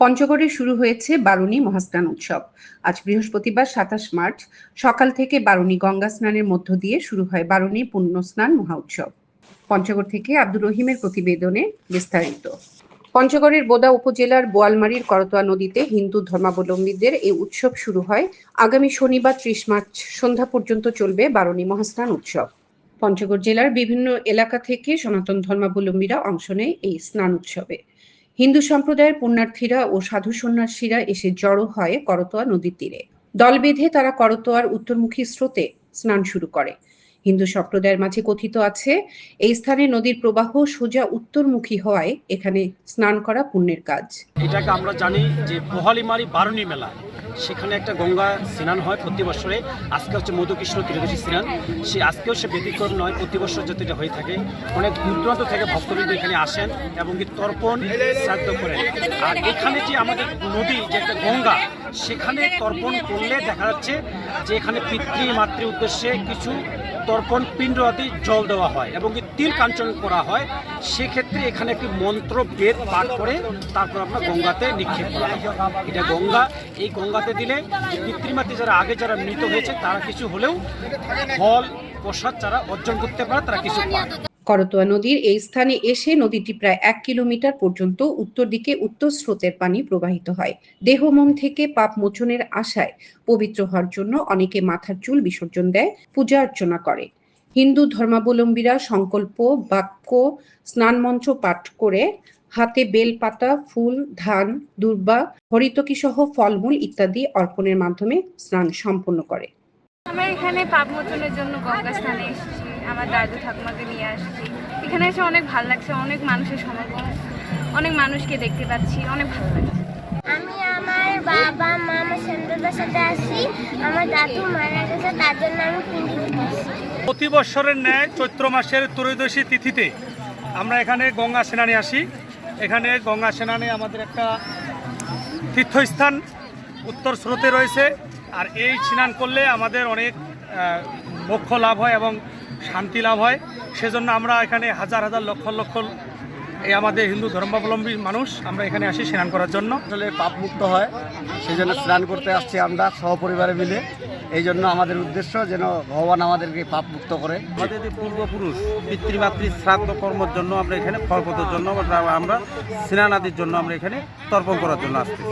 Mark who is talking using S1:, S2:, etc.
S1: পঞ্চগড়ে শুরু হয়েছে বারুণী মহাস্নান উৎসব। আজ বৃহস্পতিবার সাতাশ মার্চ। সকাল থেকে বারুণী গঙ্গা স্নানের মধ্য দিয়ে শুরু হয় বারুণী পুণ্য স্নান মহা উৎসব। পঞ্চগড় থেকে আব্দুর রহিমের প্রতিবেদনে বিস্তারিত। পঞ্চগড়ের বোদা উপজেলার বোয়ালমারীর করতোয়া নদীতে হিন্দু ধর্মাবলম্বীদের এই উৎসব শুরু হয়। আগামী শনিবার ত্রিশ মার্চ সন্ধ্যা পর্যন্ত চলবে বারুণী মহাস্নান উৎসব। পঞ্চগড় জেলার বিভিন্ন এলাকা থেকে সনাতন ধর্মাবলম্বীরা অংশ নেয় এই স্নান উৎসবে। হিন্দু সম্প্রদায়ের পুণ্যার্থীরা ও সাধু সন্ন্যাসীরা এসে জড়ো হয় করতোয়া নদীর তীরে। দল বেঁধে তারা করতোয়ার উত্তরমুখী স্রোতে স্নান শুরু করে। হিন্দু সম্প্রদায়ের মাঝে কথিত আছে, এই স্থানে নদীর প্রবাহ সোজা উত্তরমুখী হওয়ায় এখানে স্নান করা পুণ্যের কাজ।
S2: এটাকে আমরা জানি যে বহালিমারি বারুণী মেলা। সেখানে একটা গঙ্গা স্নান হয় প্রতি বছরে। আজকে হচ্ছে মধুকৃষ্ণ ত্রিদশী স্নান। সে আজকেও সে ব্যতিক্রম নয়, প্রতি বছর যাতে এটা হয়ে থাকে। অনেক দূর দূরান্ত থেকে ভক্তবৃন্দ এখানে আসেন এবং কি তর্পণ শ্রাদ্ধ করেন। আর এখানে যে আমাদের নদী, যে একটা গঙ্গা, সেখানে তর্পণ করলে দেখা যাচ্ছে যে এখানে পিতৃ মাতৃ উদ্দেশ্যে কিছু তর্পণ পিণ্ড জল দেওয়া হয় এবং তিল কাঞ্চন করা হয়, সেক্ষেত্রে এখানে একটি মন্ত্র বেদ পাঠ করে তারপর আপনার গঙ্গাতে নিক্ষেপ করা এটা গঙ্গা, এই গঙ্গাতে দিলে পিতৃমাতৃ যারা আগে যারা মৃত হয়েছে, তারা কিছু হলেও ফল, প্রসাদ যারা অর্জন করতে পারে, তারা কিছু
S1: করতোয়া নদীর এই স্থানে এসে নদীটি প্রায় এক কিলোমিটার পর্যন্ত উত্তর দিকে উত্তর স্রোতের পানি প্রবাহিত হয়। দেহ, মন থেকে পাপ মোচনের আশায় পবিত্র হওয়ার জন্য অনেকে মাথার চুল বিসর্জন দেয়, পূজা অর্চনা করে। হিন্দু ধর্মাবলম্বীরা সংকল্প, বাক্য স্নান মন্ত্র পাঠ করে হাতে বেলপাতা, ফুল, ধান, দুর্বা হরিতকি সহ ফলমূল ইত্যাদি অর্পণের মাধ্যমে স্নান সম্পন্ন করে।
S3: আমরা এখানে পাপ মোচনের জন্য গঙ্গা স্থানে এসেছি। আমার দাদু ঠাকুমাকে নিয়ে আসছি। এখানে এসে অনেক ভালো লাগছে। অনেক মানুষের সমাগম, অনেক মানুষকে দেখতে পাচ্ছি, অনেক ভালো লাগছে।
S4: আমি আমার বাবা মা আমার সন্তানদের সাথে আসি আমার দাদু মারা গেছে, তার জন্য আমি
S5: প্রতি বছরের ন্যায় চৈত্র মাসের ত্রয়োদশী তিথিতে আমরা এখানে গঙ্গা স্নানে আসি। এখানে গঙ্গা স্নানে আমাদের একটা তীর্থস্থান উত্তর স্রোতে রয়েছে। আর এই স্নান করলে আমাদের অনেক মোক্ষ লাভ হয় এবং শান্তি লাভ হয়। সেজন্য আমরা এখানে হাজার হাজার লক্ষ লক্ষ এই আমাদের হিন্দু ধর্মাবলম্বী মানুষ আমরা এখানে আসি স্নান করার জন্য।
S6: আসলে পাপ মুক্ত হয় সেই জন্য স্নান করতে আসছি আমরা সহপরিবারে মিলে। এই জন্য আমাদের উদ্দেশ্য যেন ভগবান আমাদেরকে পাপ মুক্ত করে।
S7: আমাদের যে পূর্বপুরুষ পিতৃমাতৃ শ্রাদ্ধ কর্মের জন্য আমরা এখানে ফলপথের জন্য আমরা- স্নান আদির জন্য আমরা এখানে তর্পণ করার জন্য আসছি।